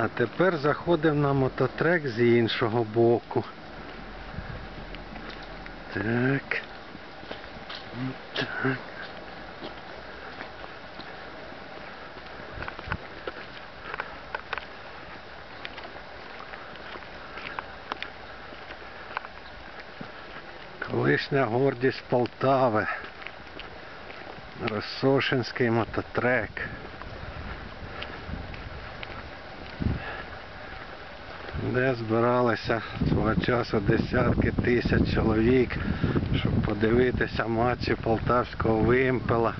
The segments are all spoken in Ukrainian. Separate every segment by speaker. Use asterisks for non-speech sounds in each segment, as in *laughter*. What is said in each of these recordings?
Speaker 1: А тепер заходимо на мототрек з іншого боку. Так. Так. Колишня гордість Полтави. Росошинський мототрек. Де збиралися свого часу десятки тисяч чоловік, щоб подивитися матчі полтавського вимпела.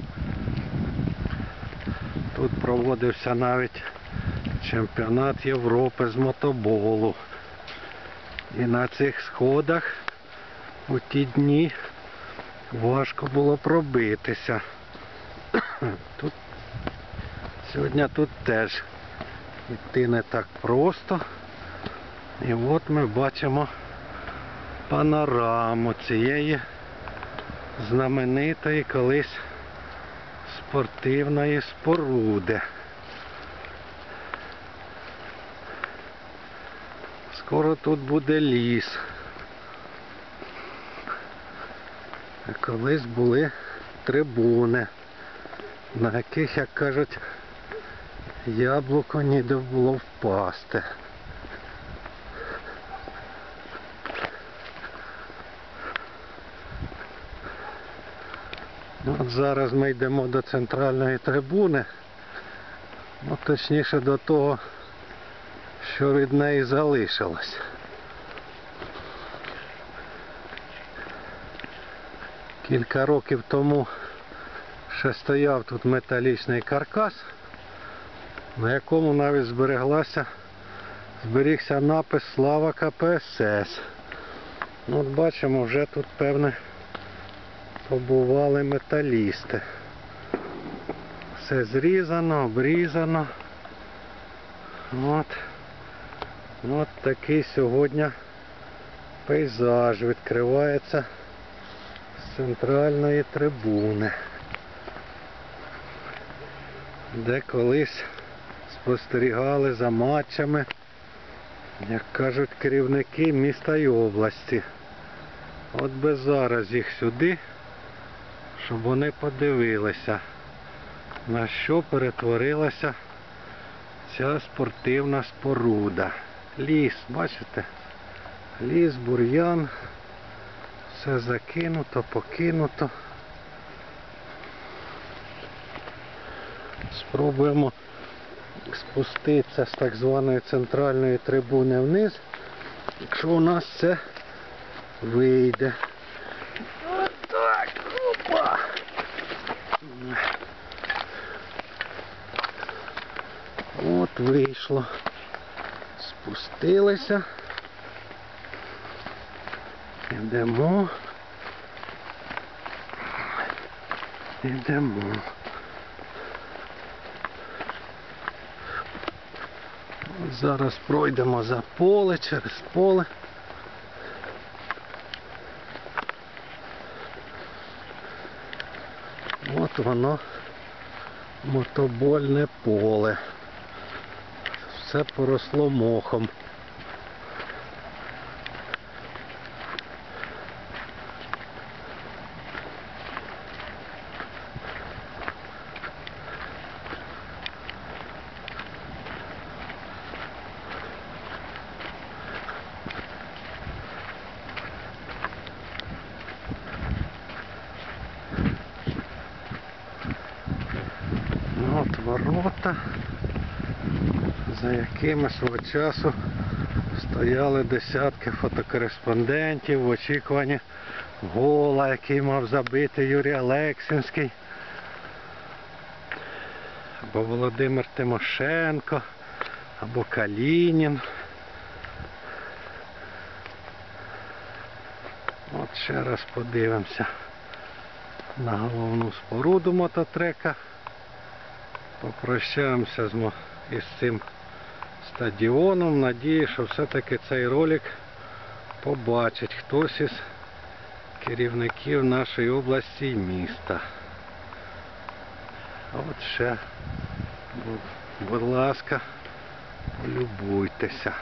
Speaker 1: Тут проводився навіть чемпіонат Європи з мотоболу. І на цих сходах у ті дні важко було пробитися. *coughs* Тут сьогодні тут теж йти не так просто. І от ми бачимо панораму цієї знаменитої колись спортивної споруди. Скоро тут буде ліс. Колись були трибуни, на яких, як кажуть, яблуко ніде було впасти. От зараз ми йдемо до центральної трибуни, ну точніше до того, що від неї залишилось. Кілька років тому ще стояв тут металічний каркас, на якому навіть збереглася, зберігся напис Слава КПСС. Ну, От бачимо, вже тут певне побували металісти. Все зрізано, обрізано. От. От такий сьогодні пейзаж відкривається з центральної трибуни, де колись спостерігали за матчами, як кажуть керівники міста і області. От би зараз їх сюди, щоб вони подивилися, на що перетворилася ця спортивна споруда. Ліс, бачите? Ліс, бур'ян, все закинуто, покинуто. Спробуємо спуститися з так званої центральної трибуни вниз, якщо у нас це вийде. Вийшло. Спустилися. Йдемо. Йдемо. Зараз пройдемо за поле, через поле. От воно мотобольне поле. Все поросло мохом. Ну, От ворота, за якими свого часу стояли десятки фотокореспондентів в очікуванні гола, який мав забити Юрій Олексінський. Або Володимир Тимошенко, або Калінін. От ще раз подивимося на головну споруду мототрека. Попрощаємося з, цим стадіоном. Надію, що все-таки цей ролик побачить хтось із керівників нашої області і міста. А От ще, будь, ласка, Полюбуйтеся.